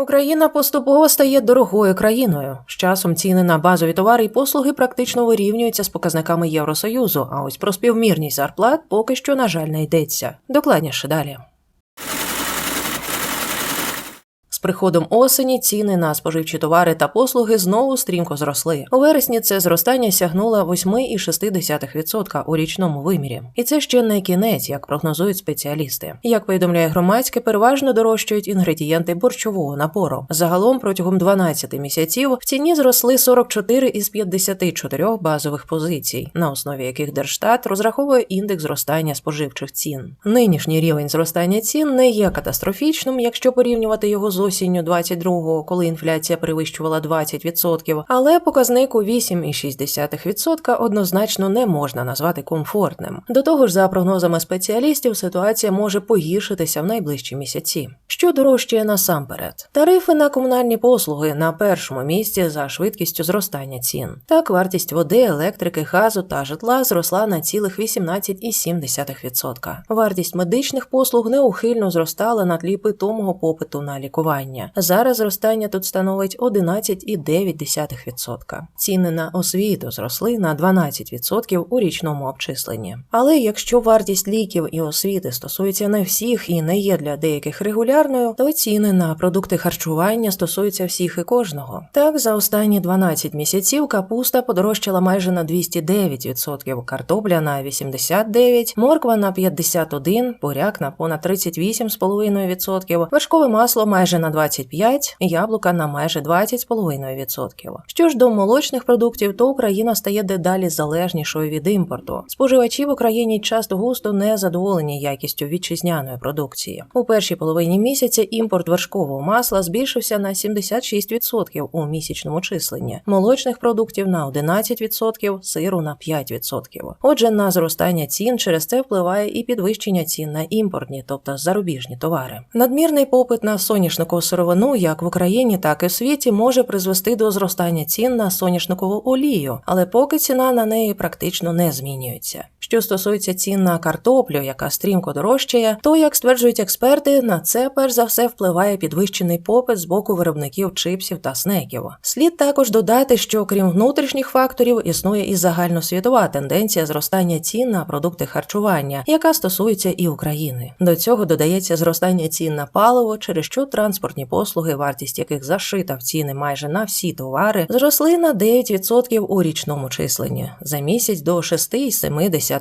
Україна поступово стає дорогою країною. З часом ціни на базові товари і послуги практично вирівнюються з показниками Євросоюзу. А ось про співмірність зарплат поки що, на жаль, не йдеться. Докладніше далі. З приходом осені ціни на споживчі товари та послуги знову стрімко зросли. У вересні це зростання сягнуло 8,6% у річному вимірі. І це ще не кінець, як прогнозують спеціалісти. Як повідомляє громадське, переважно дорожчають інгредієнти борщового напору. Загалом протягом 12 місяців в ціні зросли 44 із 54 базових позицій, на основі яких Держстат розраховує індекс зростання споживчих цін. Нинішній рівень зростання цін не є катастрофічним, якщо порівнювати його з осінню 22-го, коли інфляція перевищувала 20%, але показник у 8,6% однозначно не можна назвати комфортним. До того ж, за прогнозами спеціалістів, ситуація може погіршитися в найближчі місяці. Що дорожчає насамперед? Тарифи на комунальні послуги на першому місці за швидкістю зростання цін. Так, вартість води, електрики, газу та житла зросла на цілих 18,7%. Вартість медичних послуг неухильно зростала на тлі питомого попиту на лікування. Зараз зростання тут становить 11,9%. Ціни на освіту зросли на 12% у річному обчисленні. Але якщо вартість ліків і освіти стосується не всіх і не є для деяких регулярною, то ціни на продукти харчування стосуються всіх і кожного. Так, за останні 12 місяців капуста подорожчала майже на 209%, картопля на 89%, морква на 51%, буряк на понад 38,5%, вершкове масло майже на 25%, яблука на майже 20,5%. Що ж до молочних продуктів, то Україна стає дедалі залежнішою від імпорту. Споживачі в Україні часто густо не задоволені якістю вітчизняної продукції. У першій половині місяця імпорт вершкового масла збільшився на 76% у місячному численні, молочних продуктів на 11%, сиру на 5%. Отже, на зростання цін через це впливає і підвищення цін на імпортні, тобто зарубіжні товари. Надмірний попит на соняшникову сировину як в Україні, так і в світі може призвести до зростання цін на соняшникову олію, але поки ціна на неї практично не змінюється. Що стосується цін на картоплю, яка стрімко дорожчає, то як стверджують експерти, на це перш за все впливає підвищений попит з боку виробників чипсів та снеків. Слід також додати, що крім внутрішніх факторів існує і загальносвітова тенденція зростання цін на продукти харчування, яка стосується і України. До цього додається зростання цін на паливо, через що транспортні послуги, вартість яких зашита в ціни майже на всі товари, зросли на 9% у річному численні за місяць до 6,7%.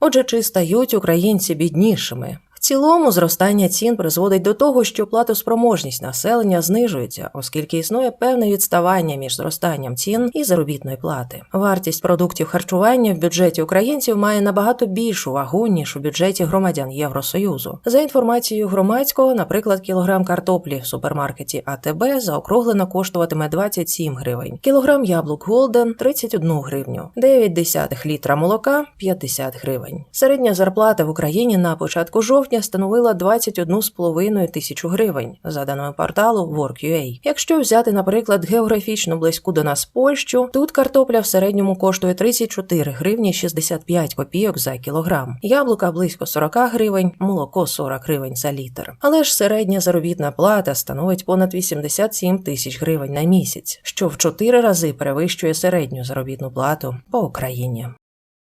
Отже, чи стають українці біднішими? Цілому зростання цін призводить до того, що платоспроможність населення знижується, оскільки існує певне відставання між зростанням цін і заробітної плати. Вартість продуктів харчування в бюджеті українців має набагато більшу вагу ніж у бюджеті громадян Євросоюзу. За інформацією громадського, наприклад, кілограм картоплі в супермаркеті АТБ заокруглено коштуватиме 27 гривень, кілограм яблук Голден 31 гривню, 9 десятих літра молока 50 гривень. Середня зарплата в Україні на початку жовтня становила 21,5 тисячу гривень за даними порталу Work.ua. Якщо взяти, наприклад, географічно близьку до нас Польщу, тут картопля в середньому коштує 34 гривні 65 копійок за кілограм, яблука близько 40 гривень, молоко 40 гривень за літр. Але ж середня заробітна плата становить понад 87 тисяч гривень на місяць, що в 4 рази перевищує середню заробітну плату по Україні.